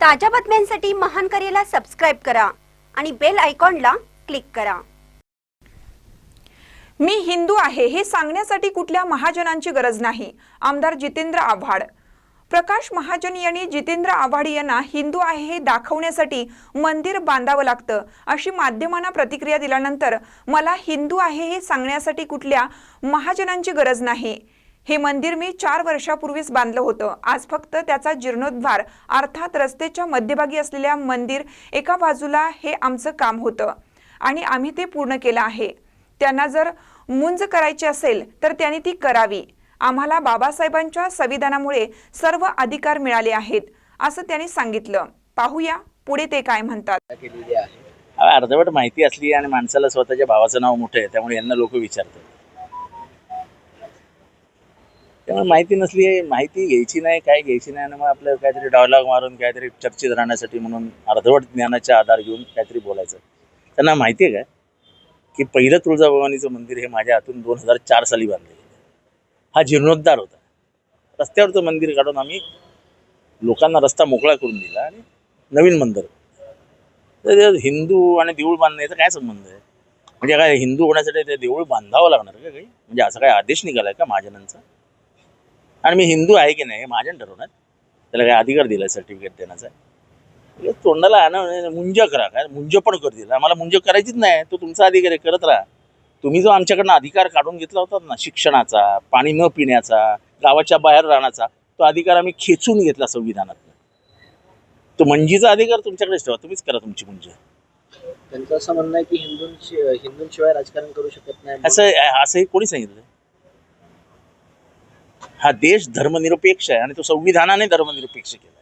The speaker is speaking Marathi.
ताज्या बातम्यांसाठी महान करेला सबस्क्राईब करा आणि बेल आयकॉनला क्लिक करा. मी हिंदू आहे हे सांगण्यासाठी कुठल्या महाजनांची गरज नाही आमदार जितेंद्र आव्हाड. प्रकाश महाजन यांनी जितेंद्र आव्हाड यांना हिंदू आहे हे दाखवण्यासाठी मंदिर बांधावं लागतं अशी माध्यमांना प्रतिक्रिया दिल्यानंतर मला हिंदू आहे हे सांगण्यासाठी कुठल्या महाजनांची गरज नाही. हे मंदिर मी चार वर्षापूर्वीच बांधलं होतं. आज फक्त त्याचा जीर्णोद्धार अर्थात रस्त्याच्या मध्यभागी असलेल्या मंदिर एका बाजूला हे आमचं काम होतं आणि आम्ही ते पूर्ण केलं आहे. त्यांना जर मुंज करायची असेल तर त्यांनी ती करावी. आम्हाला बाबासाहेबांच्या संविधानामुळे सर्व अधिकार मिळाले आहेत असं त्यांनी सांगितलं. पाहूया पुढे ते काय म्हणतात. अर्धवट माहिती असली आणि माणसाला स्वतःच्या भावाचं नाव मोठं आहे त्यामुळे यांना लोक विचारतात. त्यामुळे माहिती नसली माहिती घ्यायची नाही काय घ्यायची नाही आणि मग आपलं काहीतरी डायलॉग मारून काहीतरी चर्चेत राहण्यासाठी म्हणून अर्धवट ज्ञानाचा आधार घेऊन काहीतरी बोलायचं. त्यांना माहिती आहे काय की पहिलं तुळजाभवानीचं मंदिर हे माझ्या हातून दोन हजार चार साली बांधलं गेलं. हा जीर्णोद्धार होता. रस्त्यावरचं मंदिर काढून आम्ही लोकांना रस्ता मोकळा करून दिला आणि नवीन मंदिर. तर हिंदू आणि देऊळ बांधण्याचा काय संबंध आहे? म्हणजे काय हिंदू होण्यासाठी ते देऊळ बांधावं लागणार का काही? म्हणजे असा काय आदेश निघालाय का महाजनांचा आणि मी हिंदू आहे की नाही हे महाजन ठरवणार त्याला काय अधिकार दिलाय सर्टिफिकेट देण्याचा. हे तोंडाला आणा मुंज करा. काय मुंज पण करतील आम्हाला मुंज करायचीच नाही. तो तुमचा अधिकार आहे करत राहा. तुम्ही जो आमच्याकडनं अधिकार काढून घेतला होता ना शिक्षणाचा पाणी न पिण्याचा गावाच्या बाहेर राहण्याचा तो अधिकार आम्ही खेचून घेतला संविधानात तो मंजीचा अधिकार तुमच्याकडेच ठेवा. तुम्हीच करा तुमची मुंज. त्यांचं असं म्हणणं आहे की हिंदूंशी हिंदूंशिवाय राजकारण करू शकत नाही. असं असं हे कोणी सांगितलं? हा देश धर्मनिरपेक्ष आहे आणि तो संविधानाने धर्मनिरपेक्ष केला